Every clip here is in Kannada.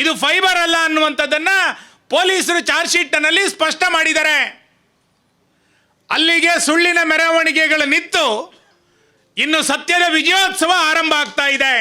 ಇದು ಫೈಬರ್ ಅಲ್ಲ ಅನ್ನುವಂಥದ್ದನ್ನು ಪೊಲೀಸರು ಚಾರ್ಜ್ ಶೀಟ್ನಲ್ಲಿ ಸ್ಪಷ್ಟ ಮಾಡಿದ್ದಾರೆ. ಅಲ್ಲಿಗೆ ಸುಳ್ಳಿನ ಮೆರವಣಿಗೆಗಳು ನಿಂತು ಇನ್ನು ಸತ್ಯದ ವಿಜಯೋತ್ಸವ ಆರಂಭ ಆಗ್ತಾ ಇದೆ.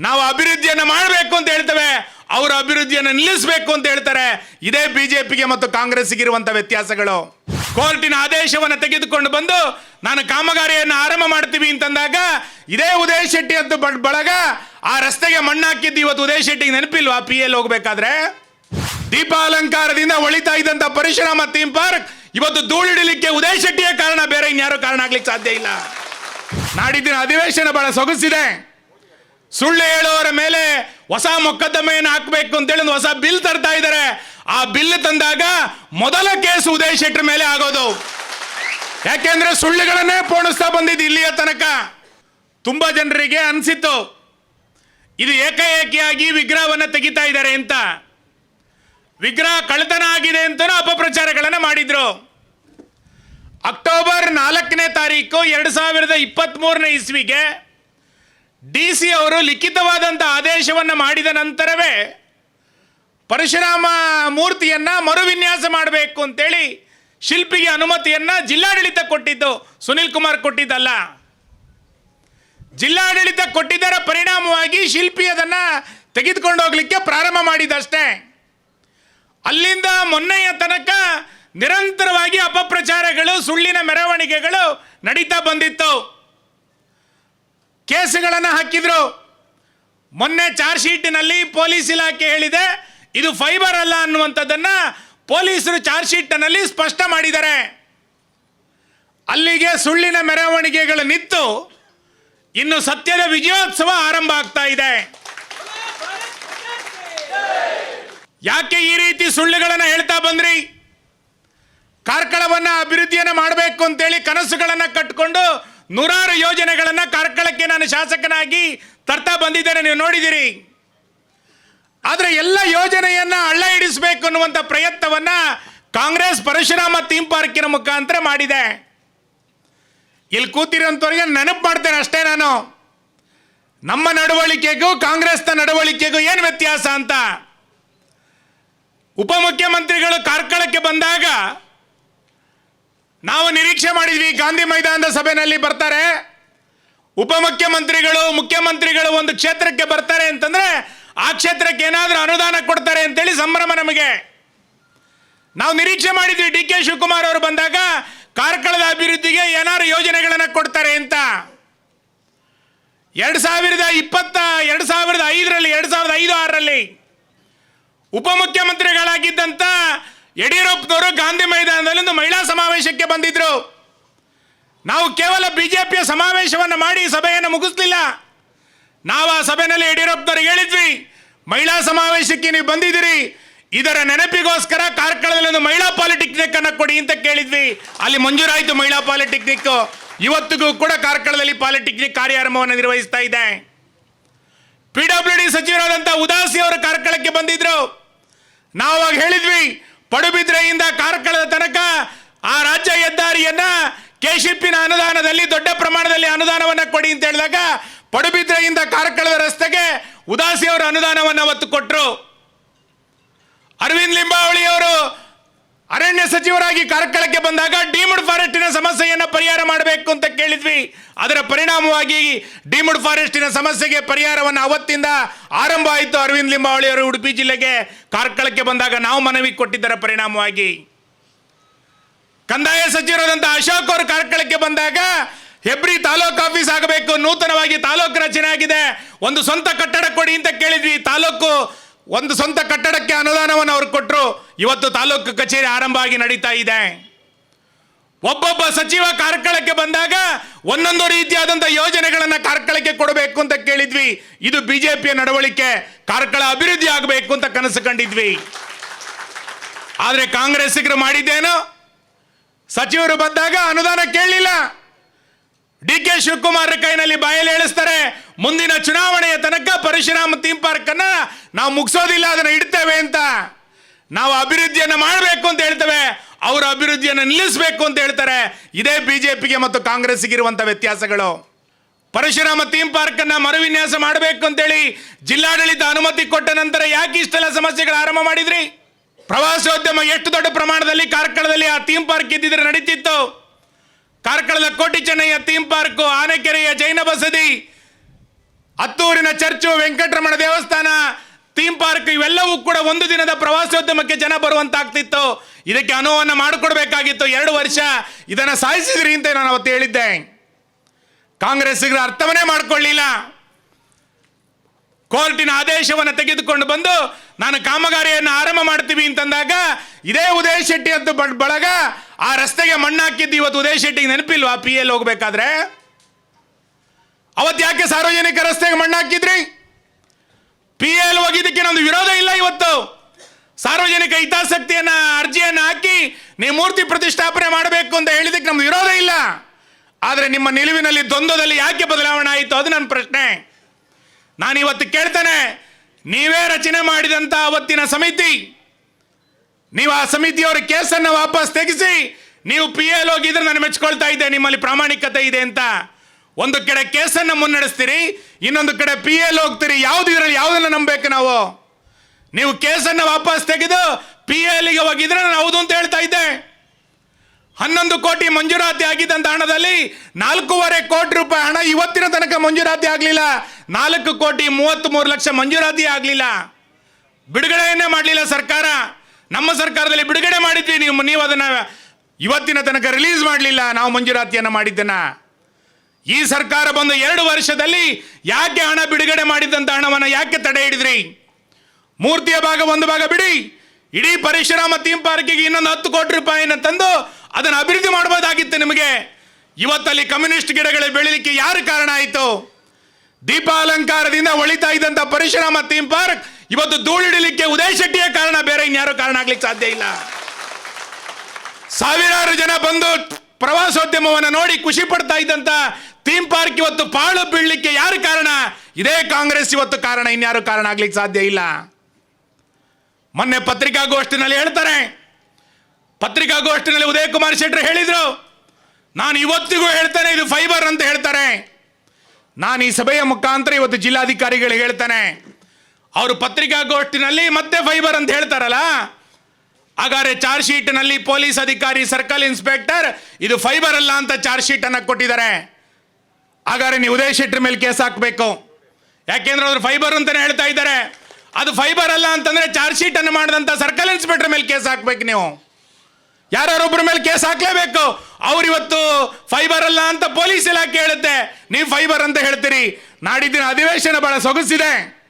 ನಾವು ಅಭಿವೃದ್ಧಿಯನ್ನು ಮಾಡಬೇಕು ಅಂತ ಹೇಳ್ತೇವೆ. ಅವರು ಅಭಿವೃದ್ಧಿಯನ್ನು ನಿಲ್ಲಿಸಬೇಕು ಅಂತ ಹೇಳ್ತಾರೆ. ಇದೇ ಬಿಜೆಪಿಗೆ ಮತ್ತು ಕಾಂಗ್ರೆಸ್ಗೆ ವ್ಯತ್ಯಾಸಗಳು. ಕೋರ್ಟಿನ ಆದೇಶವನ್ನು ತೆಗೆದುಕೊಂಡು ಬಂದು ನಾನು ಕಾಮಗಾರಿಯನ್ನು ಆರಂಭ ಮಾಡ್ತೀವಿ ಅಂತಂದಾಗ, ಇದೇ ಉದಯ ಶೆಟ್ಟಿ ಅಂತ ಬಳಗ, ಆ ರಸ್ತೆಗೆ ಮಣ್ಣಾಕಿದ್ದು ಇವತ್ತು ಉದಯ ಶೆಟ್ಟಿಗೆ ನೆನಪಿಲ್ವಾ? ಪಿ ಎಲ್ ಹೋಗ್ಬೇಕಾದ್ರೆ? ದೀಪಾಲಂಕಾರದಿಂದ ಒಳಿತಾ ಇದ್ದಂತ ಪರಶುರಾಮ ಥೀಮ್ ಪಾರ್ಕ್ ಇವತ್ತು ಧೂಳಿಡಲಿಕ್ಕೆ ಉದಯ ಶೆಟ್ಟಿಯೇ ಕಾರಣ, ಬೇರೆ ಇನ್ಯಾರು ಕಾರಣ ಆಗ್ಲಿಕ್ಕೆ ಸಾಧ್ಯ ಇಲ್ಲ. ನಾಡಿದ್ದಿನ ಅಧಿವೇಶನ ಬಹಳ ಸೊಗಸಿದೆ. ಸುಳ್ಳು ಹೇಳುವವರ ಮೇಲೆ ಹೊಸ ಮೊಕದ್ದಮೆಯನ್ನು ಹಾಕಬೇಕು ಅಂತೇಳಿ ಒಂದು ಹೊಸ ಬಿಲ್ ತರ್ತಾ ಇದ್ದಾರೆ. ಆ ಬಿಲ್ ತಂದಾಗ ಮೊದಲ ಕೇಸ್ ಉದಯ್ ಶೆಟ್ಟರ್ ಮೇಲೆ ಆಗೋದು. ಯಾಕೆಂದ್ರೆ ಸುಳ್ಳುಗಳನ್ನೇ ಪೋಣಿಸ್ತಾ ಬಂದಿದ್ದು ಇಲ್ಲಿಯ ತನಕ. ತುಂಬಾ ಜನರಿಗೆ ಅನಿಸಿತ್ತು, ಇದು ಏಕಾಏಕಿಯಾಗಿ ವಿಗ್ರಹವನ್ನು ತೆಗಿತಾ ಇದ್ದಾರೆ ಅಂತ. ವಿಗ್ರಹ ಕಳ್ಳತನ ಆಗಿದೆ ಅಂತಲೂ ಅಪಪ್ರಚಾರಗಳನ್ನು ಮಾಡಿದ್ರು. ಅಕ್ಟೋಬರ್ ನಾಲ್ಕನೇ ತಾರೀಕು ಎರಡು ಸಾವಿರದ ಇಪ್ಪತ್ತ್ಮೂರನೇ ಇಸ್ವಿಗೆ ಡಿ ಸಿ ಅವರು ಲಿಖಿತವಾದಂಥ ಆದೇಶವನ್ನು ಮಾಡಿದ ನಂತರವೇ ಪರಶುರಾಮ ಮೂರ್ತಿಯನ್ನ ಮರುವಿನ್ಯಾಸ ಮಾಡಬೇಕು ಅಂತೇಳಿ ಶಿಲ್ಪಿಗೆ ಅನುಮತಿಯನ್ನ ಜಿಲ್ಲಾಡಳಿತ ಕೊಟ್ಟಿದ್ದು, ಸುನಿಲ್ ಕುಮಾರ್ ಕೊಟ್ಟಿದ್ದಲ್ಲ. ಜಿಲ್ಲಾಡಳಿತ ಕೊಟ್ಟಿದ್ದರ ಪರಿಣಾಮವಾಗಿ ಶಿಲ್ಪಿ ಅದನ್ನ ತೆಗೆದುಕೊಂಡು ಹೋಗ್ಲಿಕ್ಕೆ ಪ್ರಾರಂಭ ಮಾಡಿದಷ್ಟೇ. ಅಲ್ಲಿಂದ ಮೊನ್ನೆಯ ತನಕ ನಿರಂತರವಾಗಿ ಅಪಪ್ರಚಾರಗಳು, ಸುಳ್ಳಿನ ಮೆರವಣಿಗೆಗಳು ನಡೀತಾ ಬಂದಿತ್ತು. ಕೇಸುಗಳನ್ನು ಹಾಕಿದ್ರು. ಮೊನ್ನೆ ಚಾರ್ಜ್ ಶೀಟಿನಲ್ಲಿ ಪೊಲೀಸ್ ಇಲಾಖೆ ಹೇಳಿದೆ ಇದು ಫೈಬರ್ ಅಲ್ಲ ಅನ್ನುವಂಥದ್ದನ್ನ ಪೊಲೀಸರು ಚಾರ್ಜ್ ಶೀಟ್ನಲ್ಲಿ ಸ್ಪಷ್ಟ ಮಾಡಿದ್ದಾರೆ. ಅಲ್ಲಿಗೆ ಸುಳ್ಳಿನ ಮೆರವಣಿಗೆಗಳು ನಿಂತು ಇನ್ನು ಸತ್ಯದ ವಿಜಯೋತ್ಸವ ಆರಂಭ ಆಗ್ತಾ ಇದೆ. ಯಾಕೆ ಈ ರೀತಿ ಸುಳ್ಳುಗಳನ್ನು ಹೇಳ್ತಾ ಬಂದ್ರಿ? ಕಾರ್ಕಳವನ್ನ ಅಭಿವೃದ್ಧಿಯನ್ನು ಮಾಡಬೇಕು ಅಂತೇಳಿ ಕನಸುಗಳನ್ನು ಕಟ್ಟಿಕೊಂಡು ನೂರಾರು ಯೋಜನೆಗಳನ್ನು ಕಾರ್ಕಳಕ್ಕೆ ನಾನು ಶಾಸಕನಾಗಿ ತರ್ತಾ ಬಂದಿದ್ದೇನೆ, ನೀವು ನೋಡಿದಿರಿ. ಆದರೆ ಎಲ್ಲ ಯೋಜನೆಯನ್ನ ಹಳ್ಳ ಹಿಡಿಸಬೇಕು ಅನ್ನುವಂಥ ಪ್ರಯತ್ನವನ್ನ ಕಾಂಗ್ರೆಸ್, ಪರಶುರಾಮ ಥೀಮ್ ಪಾರ್ಕಿನ ಮುಖಾಂತರ ಮಾಡಿದೆ. ಇಲ್ಲಿ ಕೂತಿರೋಂಥವ್ರಿಗೆ ನೆನಪು ಮಾಡ್ತೇನೆ ಅಷ್ಟೇ ನಾನು. ನಮ್ಮ ನಡವಳಿಕೆಗೂ, ಕಾಂಗ್ರೆಸ್ನ ನಡವಳಿಕೆಗೂ ಏನು ವ್ಯತ್ಯಾಸ ಅಂತ? ಉಪಮುಖ್ಯಮಂತ್ರಿಗಳು ಕಾರ್ಕಳಕ್ಕೆ ಬಂದಾಗ ನಾವು ನಿರೀಕ್ಷೆ ಮಾಡಿದ್ವಿ, ಗಾಂಧಿ ಮೈದಾನದ ಸಭೆಯಲ್ಲಿ ಬರ್ತಾರೆ. ಉಪಮುಖ್ಯಮಂತ್ರಿಗಳು, ಮುಖ್ಯಮಂತ್ರಿಗಳು ಒಂದು ಕ್ಷೇತ್ರಕ್ಕೆ ಬರ್ತಾರೆ ಅಂತಂದ್ರೆ ಆ ಕ್ಷೇತ್ರಕ್ಕೆ ಏನಾದರೂ ಅನುದಾನ ಕೊಡ್ತಾರೆ ಅಂತೇಳಿ ಸಂಭ್ರಮ ನಮಗೆ. ನಾವು ನಿರೀಕ್ಷೆ ಮಾಡಿದ್ವಿ ಡಿ ಕೆ ಶಿವಕುಮಾರ್ ಅವರು ಬಂದಾಗ ಕಾರ್ಕಳದ ಅಭಿವೃದ್ಧಿಗೆ ಏನಾದ್ರು ಯೋಜನೆಗಳನ್ನು ಕೊಡ್ತಾರೆ ಅಂತ. ಎರಡು ಸಾವಿರದ ಇಪ್ಪತ್ತ, ಎರಡು ಸಾವಿರದ ಐದರಲ್ಲಿ, ಎರಡು ಸಾವಿರದ ಐದು, ಆರರಲ್ಲಿ ಉಪಮುಖ್ಯಮಂತ್ರಿಗಳಾಗಿದ್ದಂಥ ಯಡಿಯೂರಪ್ಪನವರು ಗಾಂಧಿ ಮೈದಾನದಲ್ಲಿ ಒಂದು ಮಹಿಳಾ ಸಮಾವೇಶಕ್ಕೆ ಬಂದಿದ್ರು. ನಾವು ಕೇವಲ ಬಿಜೆಪಿಯ ಸಮಾವೇಶವನ್ನು ಮಾಡಿ ಸಭೆಯನ್ನು ಮುಗಿಸ್ಲಿಲ್ಲ. ನಾವು ಆ ಸಭೆಯಲ್ಲಿ ಯಡಿಯೂರಪ್ಪನವ್ರಿಗೆ ಹೇಳಿದ್ವಿ. ಮಹಿಳಾ ಸಮಾವೇಶಕ್ಕೆ ನೀವು ಬಂದಿದ್ದೀರಿ. ಇದರ ನೆನಪಿಗೋಸ್ಕರ ಕಾರ್ಕಳದಲ್ಲಿ ಒಂದು ಮಹಿಳಾ ಪಾಲಿಟೆಕ್ನಿಕ್ ಅನ್ನ ಕೊಡಿ ಅಂತ ಕೇಳಿದ್ವಿ. ಅಲ್ಲಿ ಮಂಜೂರಾಯಿತು ಮಹಿಳಾ ಪಾಲಿಟೆಕ್ನಿಕ್. ಇವತ್ತಿಗೂ ಕೂಡ ಕಾರ್ಕಳದಲ್ಲಿ ಪಾಲಿಟೆಕ್ನಿಕ್ ಕಾರ್ಯಾರಂಭವನ್ನು ನಿರ್ವಹಿಸ್ತಾ ಇದೆ. ಪಿ ಡಬ್ಲ್ಯೂ ಡಿ ಸಚಿವರಾದಂಥ ಉದಾಸಿ ಅವರು ಕಾರ್ಕಳಕ್ಕೆ ಬಂದಿದ್ರು. ನಾವು ಹೇಳಿದ್ವಿ, ಪಡುಬಿದ್ರೆಯಿಂದ ಕಾರ್ಕಳದ ತನಕ ಆ ರಾಜ್ಯ ಹೆದ್ದಾರಿಯನ್ನ ಕೆಶಿಪಿನ ಅನುದಾನದಲ್ಲಿ ದೊಡ್ಡ ಪ್ರಮಾಣದಲ್ಲಿ ಅನುದಾನವನ್ನ ಕೊಡಿ ಅಂತ ಹೇಳಿದಾಗ ಪಡುಬಿದ್ರೆಯಿಂದ ಕಾರ್ಕಳದ ರಸ್ತೆಗೆ ಉದಾಸಿ ಅವರು ಅನುದಾನವನ್ನು ಅವತ್ತು ಕೊಟ್ಟರು ಅರವಿಂದ್ ಲಿಂಬಾವಳಿ ಅವರು ಅರಣ್ಯ ಸಚಿವರಾಗಿ ಕಾರ್ಕಳಕ್ಕೆ ಬಂದಾಗ ಡಿಮುಡ್ ಫಾರೆಸ್ಟಿನ ಸಮಸ್ಯೆಯನ್ನು ಪರಿಹಾರ ಮಾಡಬೇಕು ಅಂತ ಕೇಳಿದ್ವಿ. ಅದರ ಪರಿಣಾಮವಾಗಿ ಡಿಮುಡ್ ಫಾರೆಸ್ಟಿನ ಸಮಸ್ಯೆಗೆ ಪರಿಹಾರವನ್ನು ಅವತ್ತಿಂದ ಆರಂಭ ಆಯಿತು ಅರವಿಂದ್ ಲಿಂಬಾವಳಿ ಅವರು ಉಡುಪಿ ಜಿಲ್ಲೆಗೆ. ಕಾರ್ಕಳಕ್ಕೆ ಬಂದಾಗ ನಾವು ಮನವಿ ಕೊಟ್ಟಿದ್ದರ ಪರಿಣಾಮವಾಗಿ. ಕಂದಾಯ ಸಚಿವರಾದಂಥ ಅಶೋಕ್ ಅವರು ಕಾರ್ಕಳಕ್ಕೆ ಬಂದಾಗ ಹೆಬ್ರಿ ತಾಲೂಕು ಆಫೀಸ್ ಆಗಬೇಕು, ನೂತನವಾಗಿ ತಾಲೂಕು ರಚನೆ ಆಗಿದೆ. ಒಂದು ಸ್ವಂತ ಕಟ್ಟಡ ಕೊಡಿ ಅಂತ ಕೇಳಿದ್ವಿ. ತಾಲೂಕು ಒಂದು ಸ್ವಂತ ಕಟ್ಟಡಕ್ಕೆ ಅನುದಾನವನ್ನು ಅವ್ರು ಕೊಟ್ಟರು ಇವತ್ತು ತಾಲೂಕು ಕಚೇರಿ ಆರಂಭ ಆಗಿ ನಡೀತಾ ಇದೆ. ಒಬ್ಬೊಬ್ಬ ಸಚಿವ ಕಾರ್ಕಳಕ್ಕೆ ಬಂದಾಗ ಒಂದೊಂದು ರೀತಿಯಾದಂಥ ಯೋಜನೆಗಳನ್ನು ಕಾರ್ಕಳಕ್ಕೆ ಕೊಡಬೇಕು ಅಂತ ಕೇಳಿದ್ವಿ. ಇದು ಬಿಜೆಪಿಯ ನಡವಳಿಕೆ. ಕಾರ್ಕಳ ಅಭಿವೃದ್ಧಿ ಆಗಬೇಕು ಅಂತ ಕನಸು ಕಂಡಿದ್ವಿ. ಆದರೆ ಕಾಂಗ್ರೆಸ್ಸಿಗರು ಮಾಡಿದ್ದೇನು? ಸಚಿವರು ಬಂದಾಗ ಅನುದಾನ ಕೇಳಲಿಲ್ಲ. ಡಿ ಕೆ ಶಿವಕುಮಾರ್ ಕೈನಲ್ಲಿ ಬಾಯಲ್ಲಿ ಹೇಳಿಸ್ತಾರೆ, ಮುಂದಿನ ಚುನಾವಣೆಯ ತನಕ ಪರಶುರಾಮ ಥೀಮ್ ಪಾರ್ಕ್ ಅನ್ನ ನಾವು ಮುಗಿಸೋದಿಲ್ಲ, ಅದನ್ನ ಇಡ್ತೇವೆ ಅಂತ. ನಾವು ಅಭಿವೃದ್ಧಿಯನ್ನು ಮಾಡಬೇಕು ಅಂತ ಹೇಳ್ತೇವೆ, ಅವರ ಅಭಿವೃದ್ಧಿಯನ್ನು ನಿಲ್ಲಿಸಬೇಕು ಅಂತ ಹೇಳ್ತಾರೆ. ಇದೇ ಬಿಜೆಪಿಗೆ ಮತ್ತು ಕಾಂಗ್ರೆಸ್ಗೆ ಇರುವಂಥ ವ್ಯತ್ಯಾಸಗಳು. ಪರಶುರಾಮ ಥೀಮ್ ಪಾರ್ಕ್ ಅನ್ನ ಮರುವಿನ್ಯಾಸ ಮಾಡಬೇಕು ಅಂತೇಳಿ ಜಿಲ್ಲಾಡಳಿತ ಅನುಮತಿ ಕೊಟ್ಟ ನಂತರ ಯಾಕೆ ಇಷ್ಟೆಲ್ಲ ಸಮಸ್ಯೆಗಳು ಆರಂಭ ಮಾಡಿದ್ರಿ? ಪ್ರವಾಸೋದ್ಯಮ ಎಷ್ಟು ದೊಡ್ಡ ಪ್ರಮಾಣದಲ್ಲಿ ಕಾರ್ಕಳದಲ್ಲಿ ಆ ಥೀಮ್ ಪಾರ್ಕ್ ಇದ್ದಿದ್ರೆ ನಡೀತಿತ್ತು. ಕಾರ್ಕಳದ ಕೋಟಿ ಚೆನ್ನಯ್ಯ ಥೀಮ್ ಪಾರ್ಕ್ ಆನೆಕೆರೆಯ ಜೈನ ಬಸದಿ ಹತ್ತೂರಿನ ಚರ್ಚು ವೆಂಕಟರಮಣ ದೇವಸ್ಥಾನ ಥೀಮ್ ಪಾರ್ಕ್ ಇವೆಲ್ಲವೂ ಕೂಡ ಒಂದು ದಿನದ ಪ್ರವಾಸೋದ್ಯಮಕ್ಕೆ ಜನ ಬರುವಂತಾಗ್ತಿತ್ತು. ಇದಕ್ಕೆ ಅನುವನ್ನು ಮಾಡಿಕೊಡ್ಬೇಕಾಗಿತ್ತು. ಎರಡು ವರ್ಷ ಇದನ್ನು ಸಾಧಿಸಿದ್ರಿ ಅಂತ ನಾನು ಅವತ್ತು ಹೇಳಿದ್ದೆ. ಕಾಂಗ್ರೆಸ್ಸಿಗರು ಅರ್ಥವನ್ನೇ ಮಾಡ್ಕೊಳ್ಳಿಲ್ಲ. ಕೋರ್ಟಿನ ಆದೇಶವನ್ನು ತೆಗೆದುಕೊಂಡು ಬಂದು ನಾನು ಕಾಮಗಾರಿಯನ್ನು ಆರಂಭ ಮಾಡ್ತೀವಿ ಅಂತಂದಾಗ, ಇದೇ ಉದಯ ಶೆಟ್ಟಿ ಅಂತ ಬಳಗ ಆ ರಸ್ತೆಗೆ ಮಣ್ಣು ಹಾಕಿದ್ದು ಇವತ್ತು ಉದಯ ಶೆಟ್ಟಿಗೆ ನೆನಪಿಲ್ವಾ? ಪಿ ಎಲ್ ಹೋಗ್ಬೇಕಾದ್ರೆ? ಅವತ್ತು ಯಾಕೆ ಸಾರ್ವಜನಿಕ ರಸ್ತೆಗೆ ಮಣ್ಣಾಕಿದ್ರಿ? ಪಿ ಎಲ್ ಹೋಗಿದ್ದಕ್ಕೆ ನಮ್ದು ವಿರೋಧ ಇಲ್ಲ ಇವತ್ತು. ಸಾರ್ವಜನಿಕ ಹಿತಾಸಕ್ತಿಯನ್ನ, ಅರ್ಜಿಯನ್ನು ಹಾಕಿ ನೀವು ಮೂರ್ತಿ ಪ್ರತಿಷ್ಠಾಪನೆ ಮಾಡಬೇಕು ಅಂತ ಹೇಳಿದಕ್ಕೆ ನಮ್ದು ವಿರೋಧ ಇಲ್ಲ. ಆದರೆ ನಿಮ್ಮ ನಿಲುವಿನಲ್ಲಿ ದ್ವಂದ್ವದಲ್ಲಿ ಯಾಕೆ ಬದಲಾವಣೆ ಆಯಿತು? ಅದು ನನ್ನ ಪ್ರಶ್ನೆ. ನಾನು ಇವತ್ತು ಕೇಳ್ತೇನೆ, ನೀವೇ ರಚನೆ ಮಾಡಿದಂಥ ಅವತ್ತಿನ ಸಮಿತಿ. ನೀವು ಆ ಸಮಿತಿಯವರ ಕೇಸನ್ನು ವಾಪಸ್ ತೆಗೆಸಿ, ನೀವು ಪಿ ಎಲ್ ಹೋಗಿದ್ರೆ ನಾನು ಮೆಚ್ಕೊಳ್ತಾ ಇದ್ದೆ, ನಿಮ್ಮಲ್ಲಿ ಪ್ರಾಮಾಣಿಕತೆ ಇದೆ ಅಂತ. ಒಂದು ಕಡೆ ಕೇಸನ್ನು ಮುನ್ನಡೆಸ್ತೀರಿ, ಇನ್ನೊಂದು ಕಡೆ ಪಿ ಎಲ್ ಹೋಗ್ತೀರಿ, ಯಾವ್ದು ಇದರಲ್ಲಿ ಯಾವುದನ್ನು ನಂಬಬೇಕು ನಾವು? ನೀವು ಕೇಸನ್ನು ವಾಪಸ್ ತೆಗೆದು ಪಿ ಎಲ್ಗೆ ಹೋಗಿದ್ರೆ ನಾನು ಹೌದು ಅಂತ ಹೇಳ್ತಾ ಹನ್ನೊಂದು ಕೋಟಿ ಮಂಜೂರಾತಿ ಆಗಿದ್ದಂಥ ಹಣದಲ್ಲಿ ನಾಲ್ಕೂವರೆ ಕೋಟಿ ರೂಪಾಯಿ ಹಣ ಇವತ್ತಿನ ತನಕ ಮಂಜೂರಾತಿ ಆಗಲಿಲ್ಲ. ನಾಲ್ಕು ಕೋಟಿ ಮೂವತ್ತ್ ಮೂರು ಲಕ್ಷ ಮಂಜೂರಾತಿ ಆಗಲಿಲ್ಲ. ಬಿಡುಗಡೆಯನ್ನೇ ಮಾಡಲಿಲ್ಲ ಸರ್ಕಾರ. ನಮ್ಮ ಸರ್ಕಾರದಲ್ಲಿ ಬಿಡುಗಡೆ ಮಾಡಿದ್ವಿ. ನೀವು ನೀವು ಅದನ್ನ ಇವತ್ತಿನ ತನಕ ರಿಲೀಸ್ ಮಾಡಲಿಲ್ಲ. ನಾವು ಮಂಜೂರಾತಿಯನ್ನು ಮಾಡಿದ್ದನ್ನ. ಈ ಸರ್ಕಾರ ಬಂದು ಎರಡು ವರ್ಷದಲ್ಲಿ ಯಾಕೆ ಹಣ ಬಿಡುಗಡೆ ಮಾಡಿದ್ದಂಥ ಹಣವನ್ನು ಯಾಕೆ ತಡೆ ಹಿಡಿದ್ರಿ? ಮೂರ್ತಿಯ ಭಾಗ ಒಂದು ಭಾಗ ಬಿಡಿ. ಇಡೀ ಪರಿಶುರಾಮ ಥೀಮ್ ಪಾರ್ಕಿಗೆ ಇನ್ನೊಂದು ಹತ್ತು ಕೋಟಿ ರೂಪಾಯಿನ ತಂದು ಅದನ್ನು ಅಭಿವೃದ್ಧಿ ಮಾಡ್ಬೋದಾಗಿತ್ತು ನಿಮಗೆ. ಇವತ್ತಲ್ಲಿ ಕಮ್ಯುನಿಸ್ಟ್ ಗಿಡಗಳು ಬೆಳಿಲಿಕ್ಕೆ ಯಾರು ಕಾರಣ ಆಯಿತು? ದೀಪಾಲಂಕಾರದಿಂದ ಒಳಿತಾ ಇದ್ದಂಥ ಪರಿಶ್ರಮ ಥೀಮ್ ಪಾರ್ಕ್ ಇವತ್ತು ಧೂಳಿಡಲಿಕ್ಕೆ ಉದಯ ಶೆಟ್ಟಿಯ ಕಾರಣ, ಬೇರೆ ಇನ್ಯಾರು ಕಾರಣ ಆಗ್ಲಿಕ್ಕೆ ಸಾಧ್ಯ ಇಲ್ಲ. ಸಾವಿರಾರು ಜನ ಬಂದು ಪ್ರವಾಸೋದ್ಯಮವನ್ನು ನೋಡಿ ಖುಷಿ ಪಡ್ತಾ ಇದ್ದಂತ ಥೀಮ್ ಪಾರ್ಕ್ ಇವತ್ತು ಪಾಳು ಬೀಳಲಿಕ್ಕೆ ಯಾರು ಕಾರಣ? ಇದೇ ಕಾಂಗ್ರೆಸ್ ಇವತ್ತು ಕಾರಣ, ಇನ್ಯಾರು ಕಾರಣ ಆಗ್ಲಿಕ್ಕೆ ಸಾಧ್ಯ ಇಲ್ಲ. ಮೊನ್ನೆ ಪತ್ರಿಕಾಗೋಷ್ಠಿನಲ್ಲಿ ಹೇಳ್ತಾರೆ ಪತ್ರಿಕಾಗೋಷ್ಠಿನಲ್ಲಿ ಉದಯ ಕುಮಾರ್ ಶೆಟ್ಟರು ಹೇಳಿದರು, ನಾನು ಇವತ್ತಿಗೂ ಹೇಳ್ತೇನೆ, ಇದು ಫೈಬರ್ ಅಂತ ಹೇಳ್ತಾರೆ. ನಾನು ಈ ಸಭೆಯ ಮುಖಾಂತರ ಇವತ್ತು ಜಿಲ್ಲಾಧಿಕಾರಿಗಳಿಗೆ ಹೇಳ್ತಾನೆ. ಅವರು ಪತ್ರಿಕಾಗೋಷ್ಠಿನಲ್ಲಿ ಮತ್ತೆ ಫೈಬರ್ ಅಂತ ಹೇಳ್ತಾರಲ್ಲ? ಹಾಗಾದ್ರೆ ಚಾರ್ಜ್ ಶೀಟ್ನಲ್ಲಿ ಪೊಲೀಸ್ ಅಧಿಕಾರಿ, ಸರ್ಕಲ್ ಇನ್ಸ್ಪೆಕ್ಟರ್, ಇದು ಫೈಬರ್ ಅಲ್ಲ ಅಂತ ಚಾರ್ಜ್ ಶೀಟ್ ಅನ್ನ ಕೊಟ್ಟಿದ್ದಾರೆ. ಹಾಗಾದ್ರೆ ನೀವು ಉದಯ ಶೆಟ್ಟರ್ ಮೇಲೆ ಕೇಸ್ ಹಾಕಬೇಕು. ಯಾಕೆಂದ್ರೆ ಅವರು ಫೈಬರ್ ಅಂತಾನೆ ಹೇಳ್ತಾ ಇದ್ದಾರೆ. ಅದು ಫೈಬರ್ ಅಲ್ಲ ಅಂತಂದ್ರೆ ಚಾರ್ಜ್ ಅನ್ನು ಮಾಡಿದಂತ ಸರ್ಕಲ್ ಇನ್ಸ್ಪೆಕ್ಟರ್ ಮೇಲೆ ಕೇಸ್ ಹಾಕ್ಬೇಕು ನೀವು. ಯಾರೊಬ್ಬರ ಮೇಲೆ ಕೇಸ್ ಹಾಕ್ಲೇಬೇಕು? ಅವ್ರು ಇವತ್ತು ಫೈಬರ್ ಅಲ್ಲ ಅಂತ ಪೊಲೀಸ್ ಇಲಾಖೆ ಹೇಳುತ್ತೆ. ನೀವು ಫೈಬರ್ ಅಂತ ಹೇಳ್ತೀರಿ. ನಾಡಿದ್ದಿನ ಅಧಿವೇಶನ ಬಹಳ ಸೊಗಸಿದೆ.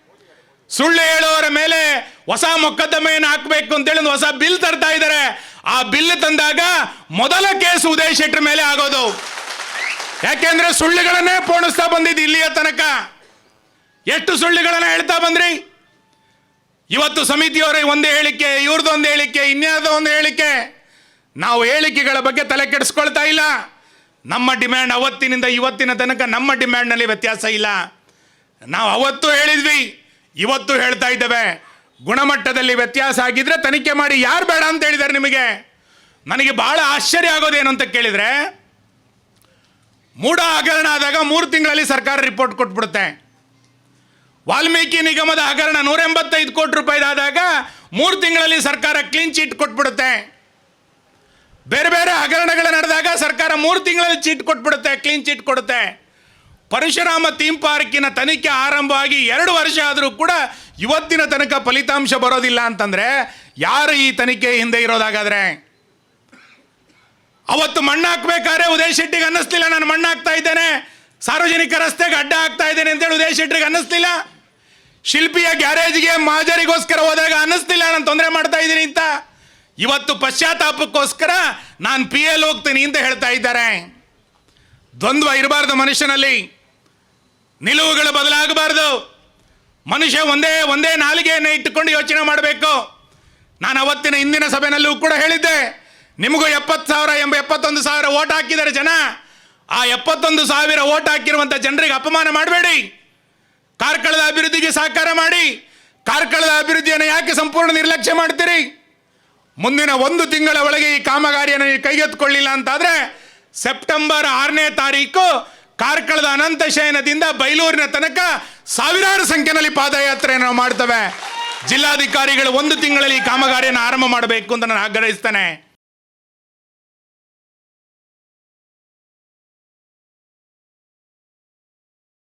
ಸುಳ್ಳು ಹೇಳುವವರ ಮೇಲೆ ಹೊಸ ಮೊಕದ್ದಮೆಯನ್ನು ಹಾಕಬೇಕು ಅಂತೇಳಿ ಒಂದು ಹೊಸ ಬಿಲ್ ತರ್ತಾ ಇದ್ದಾರೆ. ಆ ಬಿಲ್ ತಂದಾಗ ಮೊದಲ ಕೇಸ್ ಉದಯ್ ಶೆಟ್ಟರ್ ಮೇಲೆ ಆಗೋದು. ಯಾಕೆಂದ್ರೆ ಸುಳ್ಳುಗಳನ್ನೇ ಪೋಣಿಸ್ತಾ ಬಂದಿದ್ದು ಇಲ್ಲಿಯ ತನಕ. ಎಷ್ಟು ಸುಳ್ಳುಗಳನ್ನ ಹೇಳ್ತಾ ಬಂದ್ರಿ? ಇವತ್ತು ಸಮಿತಿಯವರ ಒಂದು ಹೇಳಿಕೆ, ಇವ್ರದ್ದು ಒಂದು ಹೇಳಿಕೆ, ಇನ್ಯಾರ್ದೋ ಒಂದು ಹೇಳಿಕೆ. ನಾವು ಹೇಳಿಕೆಗಳ ಬಗ್ಗೆ ತಲೆ ಕೆಡಿಸ್ಕೊಳ್ತಾ ಇಲ್ಲ. ನಮ್ಮ ಡಿಮ್ಯಾಂಡ್ ಅವತ್ತಿನಿಂದ ಇವತ್ತಿನ ತನಕ ನಮ್ಮ ಡಿಮ್ಯಾಂಡ್ನಲ್ಲಿ ವ್ಯತ್ಯಾಸ ಇಲ್ಲ. ನಾವು ಅವತ್ತು ಹೇಳಿದ್ವಿ, ಇವತ್ತು ಹೇಳ್ತಾ ಇದ್ದೇವೆ. ಗುಣಮಟ್ಟದಲ್ಲಿ ವ್ಯತ್ಯಾಸ ಆಗಿದ್ರೆ ತನಿಖೆ ಮಾಡಿ ಯಾರು ಬೇಡ ಅಂತ ಹೇಳಿದ್ದಾರೆ ನಿಮಗೆ. ನನಗೆ ಬಹಳ ಆಶ್ಚರ್ಯ ಆಗೋದೇನು ಅಂತ ಕೇಳಿದ್ರೆ, ಮೂಢ ಹಗರಣ ಆದಾಗ ಮೂರು ತಿಂಗಳಲ್ಲಿ ಸರ್ಕಾರ ರಿಪೋರ್ಟ್ ಕೊಟ್ಬಿಡುತ್ತೆ. ವಾಲ್ಮೀಕಿ ನಿಗಮದ ಹಗರಣ ನೂರ ಎಂಬತ್ತೈದು ಕೋಟಿ ರೂಪಾಯಿದಾದಾಗ ಮೂರು ತಿಂಗಳಲ್ಲಿ ಸರ್ಕಾರ ಕ್ಲೀನ್ ಚೀಟ್ ಕೊಟ್ಬಿಡುತ್ತೆ. ಬೇರೆ ಬೇರೆ ಹಗರಣಗಳು ನಡೆದಾಗ ಸರ್ಕಾರ ಮೂರು ತಿಂಗಳಲ್ಲಿ ಚೀಟ್ ಕೊಟ್ಬಿಡುತ್ತೆ ಕ್ಲೀನ್ ಚೀಟ್ ಕೊಡುತ್ತೆ. ಪರಶುರಾಮ ಥೀಮ್ ಪಾರ್ಕಿನ ತನಿಖೆ ಆರಂಭವಾಗಿ ಎರಡು ವರ್ಷ ಆದರೂ ಕೂಡ ಇವತ್ತಿನ ತನಕ ಫಲಿತಾಂಶ ಬರೋದಿಲ್ಲ ಅಂತಂದರೆ ಯಾರು ಈ ತನಿಖೆ ಹಿಂದೆ ಇರೋದಾಗಾದರೆ? ಅವತ್ತು ಮಣ್ಣು ಹಾಕ್ಬೇಕಾದ್ರೆ ಉದಯ್ ಶೆಟ್ಟಿಗೆ ಅನ್ನಿಸ್ಲಿಲ್ಲ, ನಾನು ಮಣ್ಣು ಹಾಕ್ತಾ ಇದ್ದೇನೆ. ಸಾರ್ವಜನಿಕ ರಸ್ತೆಗೆ ಅಡ್ಡ ಆಗ್ತಾ ಇದ್ದೇನೆ ಅಂತೇಳಿ ಉದಯ್ ಶೆಟ್ಟಿಗೆ ಅನ್ನಿಸ್ಲಿಲ್ಲ. ಶಿಲ್ಪಿಯ ಗ್ಯಾರೇಜ್ಗೆ ಮಾಜರಿಗೋಸ್ಕರ ಹೋದಾಗ ಅನ್ನಿಸ್ತಿಲ್ಲ ನಾನು ತೊಂದರೆ ಮಾಡ್ತಾ ಇದ್ದೀನಿ ಅಂತ. ಇವತ್ತು ಪಶ್ಚಾತ್ತಾಪಕ್ಕೋಸ್ಕರ ನಾನು ಪಿ ಎಲ್ ಹೋಗ್ತೀನಿ ಅಂತ ಹೇಳ್ತಾ ಇದ್ದಾರೆ. ದ್ವಂದ್ವ ಇರಬಾರ್ದು ಮನುಷ್ಯನಲ್ಲಿ. ನಿಲುವುಗಳು ಬದಲಾಗಬಾರ್ದು. ಮನುಷ್ಯ ಒಂದೇ ಒಂದೇ ನಾಲಿಗೆಯನ್ನು ಇಟ್ಟುಕೊಂಡು ಯೋಚನೆ ಮಾಡಬೇಕು. ನಾನು ಅವತ್ತಿನ ಇಂದಿನ ಸಭೆನಲ್ಲೂ ಕೂಡ ಹೇಳಿದ್ದೆ. ನಿಮಗೂ ಎಪ್ಪತ್ತು ಸಾವಿರ ಎಂಬ ಎಪ್ಪತ್ತೊಂದು ಸಾವಿರ ಓಟ್ ಹಾಕಿದ್ದಾರೆ ಜನ. ಆ ಎಪ್ಪತ್ತೊಂದು ಸಾವಿರ ಓಟ್ ಹಾಕಿರುವಂಥ ಜನರಿಗೆ ಅಪಮಾನ ಮಾಡಬೇಡಿ. ಕಾರ್ಕಳದ ಅಭಿವೃದ್ಧಿಗೆ ಸಹಕಾರ ಮಾಡಿ. ಕಾರ್ಕಳದ ಅಭಿವೃದ್ಧಿಯನ್ನು ಯಾಕೆ ಸಂಪೂರ್ಣ ನಿರ್ಲಕ್ಷ್ಯ ಮಾಡ್ತೀರಿ? ಮುಂದಿನ ಒಂದು ತಿಂಗಳ ಒಳಗೆ ಈ ಕಾಮಗಾರಿಯನ್ನು ನೀವು ಕೈಗೆತ್ತಿಕೊಳ್ಳಿಲ್ಲ ಅಂತಾದರೆ ಸೆಪ್ಟೆಂಬರ್ ಆರನೇ ತಾರೀಕು ಕಾರ್ಕಳದ ಅನಂತ ಶಯನದಿಂದ ಬೈಲೂರಿನ ತನಕ ಸಾವಿರಾರು ಸಂಖ್ಯೆಯಲ್ಲಿ ಪಾದಯಾತ್ರೆಯನ್ನು ನಾವು ಮಾಡ್ತೇವೆ. ಜಿಲ್ಲಾಧಿಕಾರಿಗಳು ಒಂದು ತಿಂಗಳಲ್ಲಿ ಈ ಕಾಮಗಾರಿಯನ್ನು ಆರಂಭ ಮಾಡಬೇಕು ಅಂತ ನಾನು ಆಗ್ರಹಿಸ್ತೇನೆ.